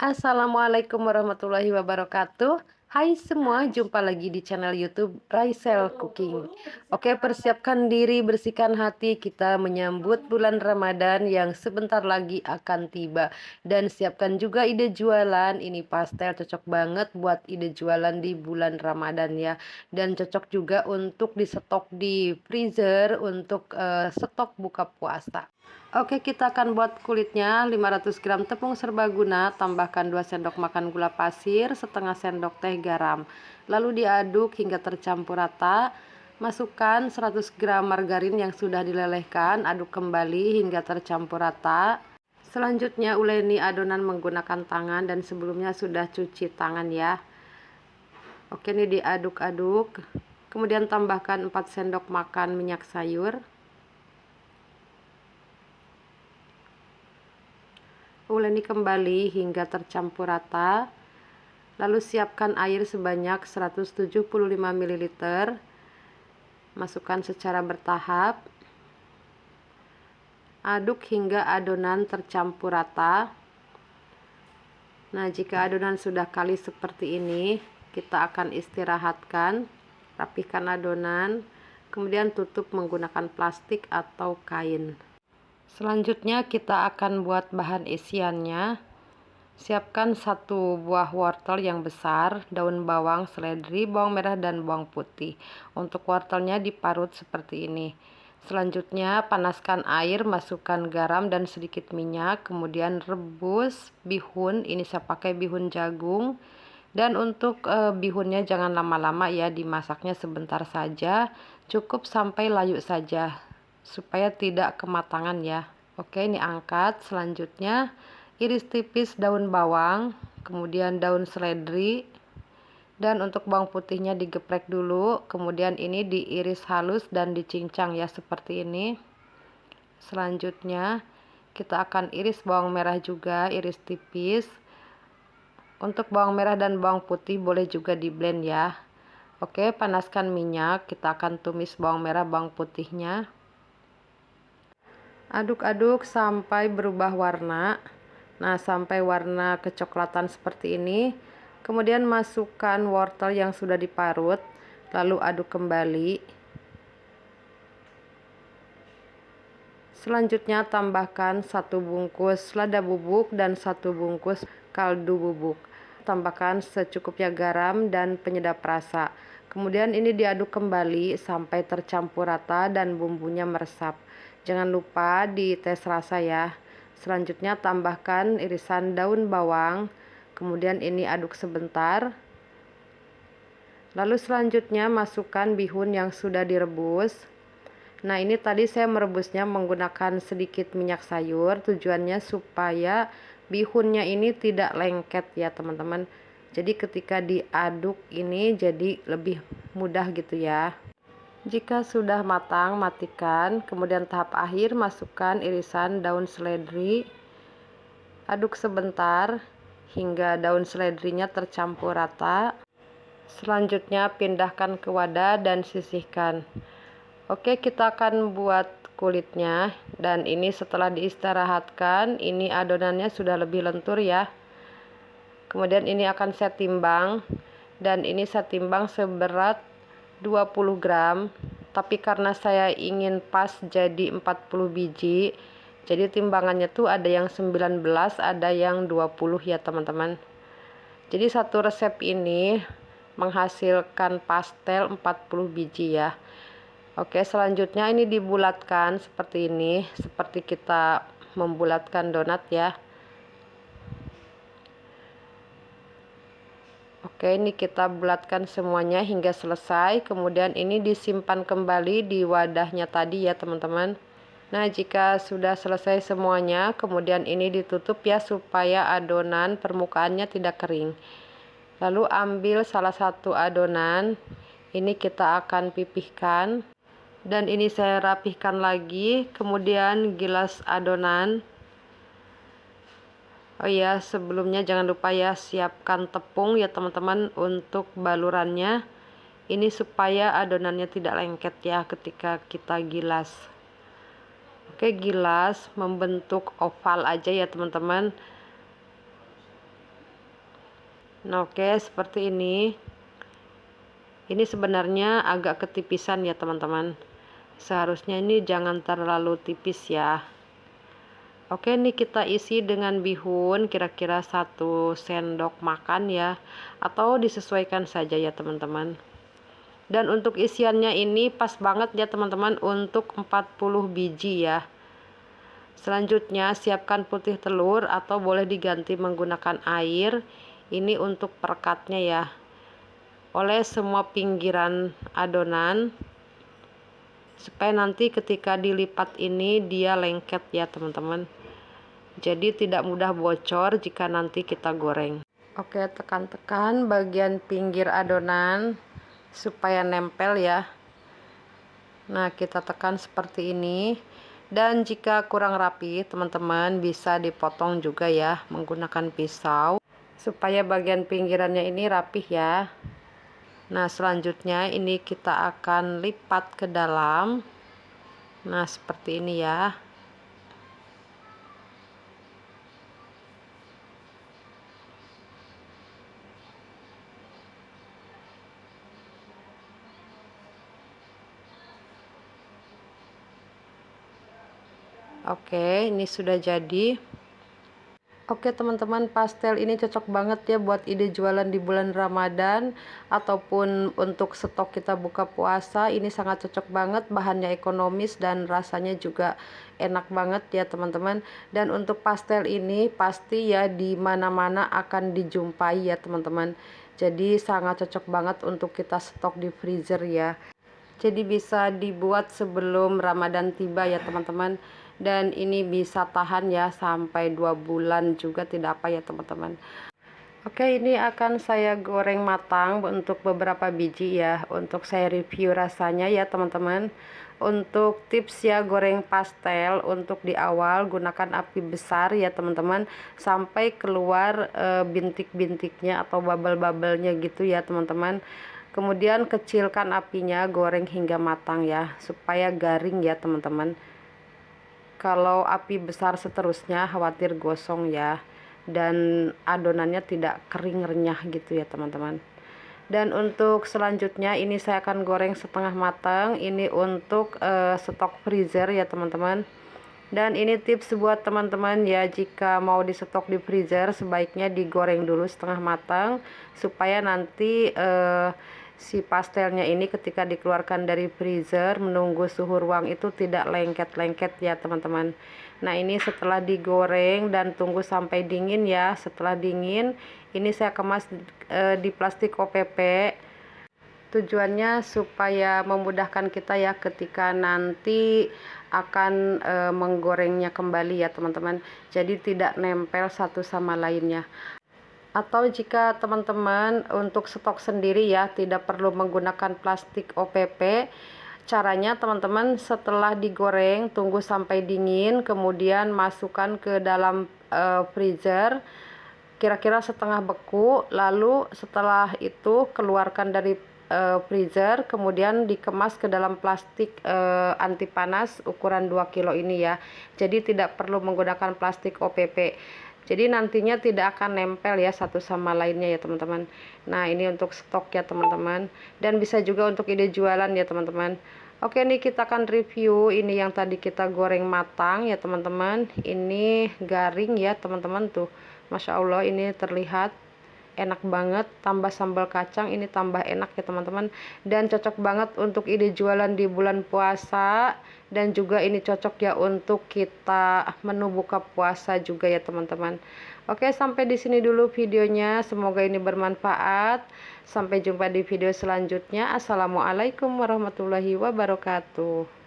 Assalamualaikum warahmatullahi wabarakatuh. Hai semua, jumpa lagi di channel YouTube Raisel Cooking. Oke, persiapkan diri, bersihkan hati. Kita menyambut bulan Ramadan yang sebentar lagi akan tiba. Dan siapkan juga ide jualan. Ini pastel cocok banget buat ide jualan di bulan Ramadan ya. Dan cocok juga untuk disetok di freezer untuk uh, stok buka puasa. Oke kita akan buat kulitnya. 500 gram tepung serbaguna tambahkan 2 sendok makan gula pasir setengah sendok teh garam. Lalu diaduk hingga tercampur rata. Masukkan 100 gram margarin yang sudah dilelehkan. Aduk kembali hingga tercampur rata. Selanjutnya uleni adonan menggunakan tangan dan sebelumnya sudah cuci tangan ya. Oke ini diaduk-aduk. Kemudian tambahkan 4 sendok makan minyak sayur uleni kembali hingga tercampur rata. Lalu siapkan air sebanyak 175 ml masukkan secara bertahap. Aduk hingga adonan tercampur rata. Nah jika adonan sudah kali seperti ini kita akan istirahatkan. Rapihkan adonan kemudian tutup menggunakan plastik atau kain Selanjutnya kita akan buat bahan isiannya. Siapkan satu buah wortel yang besar, daun bawang, seledri, bawang merah, dan bawang putih. Untuk wortelnya diparut seperti ini. Selanjutnya panaskan air, masukkan garam dan sedikit minyak, kemudian rebus bihun. Ini saya pakai bihun jagung. Dan untuk e, bihunnya jangan lama-lama ya, dimasaknya sebentar saja, cukup sampai layu saja supaya tidak kematangan ya. Oke ini angkat selanjutnya. Iris tipis daun bawang kemudian daun seledri dan untuk bawang putihnya digeprek dulu. Kemudian ini diiris halus dan dicincang ya seperti ini. Selanjutnya kita akan iris bawang merah juga iris tipis. Untuk bawang merah dan bawang putih boleh juga di blend ya. Oke panaskan minyak kita akan tumis bawang merah bawang putihnya aduk-aduk sampai berubah warna. Nah sampai warna kecoklatan seperti ini. Kemudian masukkan wortel yang sudah diparut lalu aduk kembali. Selanjutnya tambahkan satu bungkus lada bubuk dan satu bungkus kaldu bubuk. Tambahkan secukupnya garam dan penyedap rasa. Kemudian ini diaduk kembali sampai tercampur rata dan bumbunya meresap Jangan lupa di tes rasa ya. Selanjutnya tambahkan irisan daun bawang. Kemudian ini aduk sebentar. Lalu selanjutnya masukkan bihun yang sudah direbus. Nah ini tadi saya merebusnya menggunakan sedikit minyak sayur. Tujuannya supaya bihunnya ini tidak lengket ya teman-teman. Jadi ketika diaduk ini jadi lebih mudah gitu ya. Jika sudah matang, matikan. Kemudian tahap akhir, masukkan irisan daun seledri. Aduk sebentar hingga daun seledrinya tercampur rata. Selanjutnya pindahkan ke wadah dan sisihkan. Oke, kita akan buat kulitnya dan ini setelah diistirahatkan, ini adonannya sudah lebih lentur ya. Kemudian ini akan saya timbang dan ini saya timbang seberat 20 gram tapi karena saya ingin pas jadi 40 biji jadi timbangannya tuh ada yang 19 ada yang 20 ya teman-teman. Jadi satu resep ini menghasilkan pastel 40 biji ya. Oke selanjutnya ini dibulatkan seperti ini seperti kita membulatkan donat ya Oke, ini kita bulatkan semuanya hingga selesai. Kemudian ini disimpan kembali di wadahnya tadi ya, teman-teman. Nah, jika sudah selesai semuanya, kemudian ini ditutup ya supaya adonan permukaannya tidak kering. Lalu ambil salah satu adonan, ini kita akan pipihkan. Dan ini saya rapihkan lagi, kemudian gilas adonan Oh iya, sebelumnya jangan lupa ya siapkan tepung ya teman-teman untuk balurannya. Ini supaya adonannya tidak lengket ya ketika kita gilas. Oke, gilas membentuk oval aja ya teman-teman. nah oke seperti ini ini sebenarnya agak ketipisan ya teman-teman seharusnya ini jangan terlalu tipis ya Oke ini kita isi dengan bihun kira-kira satu sendok makan ya atau disesuaikan saja ya teman-teman. Dan untuk isiannya ini pas banget ya teman-teman untuk 40 biji ya. Selanjutnya siapkan putih telur atau boleh diganti menggunakan air. Ini untuk perekatnya ya. Oleh semua pinggiran adonan supaya nanti ketika dilipat ini dia lengket ya teman-teman jadi tidak mudah bocor jika nanti kita goreng. Oke tekan-tekan bagian pinggir adonan supaya nempel ya. Nah kita tekan seperti ini. Dan jika kurang rapi teman-teman bisa dipotong juga ya menggunakan pisau supaya bagian pinggirannya ini rapih ya. Nah selanjutnya ini kita akan lipat ke dalam. Nah seperti ini ya Oke, ini sudah jadi. Oke teman-teman, pastel ini cocok banget ya buat ide jualan di bulan Ramadan ataupun untuk stok kita buka puasa. Ini sangat cocok banget, bahannya ekonomis dan rasanya juga enak banget ya teman-teman. Dan untuk pastel ini pasti ya di mana-mana akan dijumpai ya teman-teman. Jadi sangat cocok banget untuk kita stok di freezer ya. Jadi bisa dibuat sebelum Ramadan tiba ya teman-teman dan ini bisa tahan ya sampai dua bulan juga tidak apa ya teman-teman. Oke ini akan saya goreng matang untuk beberapa biji ya untuk saya review rasanya ya teman-teman. Untuk tips ya goreng pastel untuk di awal gunakan api besar ya teman-teman. Sampai keluar e, bintik-bintiknya atau bubble-bubblenya gitu ya teman-teman. Kemudian kecilkan apinya goreng hingga matang ya supaya garing ya teman-teman kalau api besar seterusnya khawatir gosong ya. Dan adonannya tidak kering renyah gitu ya teman-teman. Dan untuk selanjutnya ini saya akan goreng setengah matang. Ini untuk uh, stok freezer ya teman-teman. Dan ini tips buat teman-teman ya jika mau di stok di freezer sebaiknya digoreng dulu setengah matang supaya nanti uh, si pastelnya ini ketika dikeluarkan dari freezer menunggu suhu ruang itu tidak lengket-lengket ya teman-teman. Nah ini setelah digoreng dan tunggu sampai dingin ya. Setelah dingin ini saya kemas e, di plastik OPP tujuannya supaya memudahkan kita ya ketika nanti akan e, menggorengnya kembali ya teman-teman. Jadi tidak nempel satu sama lainnya atau jika teman-teman untuk stok sendiri ya tidak perlu menggunakan plastik OPP caranya teman-teman setelah digoreng tunggu sampai dingin kemudian masukkan ke dalam uh, freezer kira-kira setengah beku lalu setelah itu keluarkan dari uh, freezer kemudian dikemas ke dalam plastik uh, anti panas ukuran 2 kilo ini ya. Jadi tidak perlu menggunakan plastik OPP jadi nantinya tidak akan nempel ya satu sama lainnya ya teman-teman. Nah ini untuk stok ya teman-teman. Dan bisa juga untuk ide jualan ya teman-teman. Oke nih kita akan review ini yang tadi kita goreng matang ya teman-teman. Ini garing ya teman-teman. Tuh Masya Allah ini terlihat enak banget tambah sambal kacang ini tambah enak ya teman-teman. Dan cocok banget untuk ide jualan di bulan puasa. Dan juga ini cocok ya untuk kita menu buka puasa juga ya teman-teman. Oke sampai di sini dulu videonya. Semoga ini bermanfaat. Sampai jumpa di video selanjutnya. Assalamualaikum warahmatullahi wabarakatuh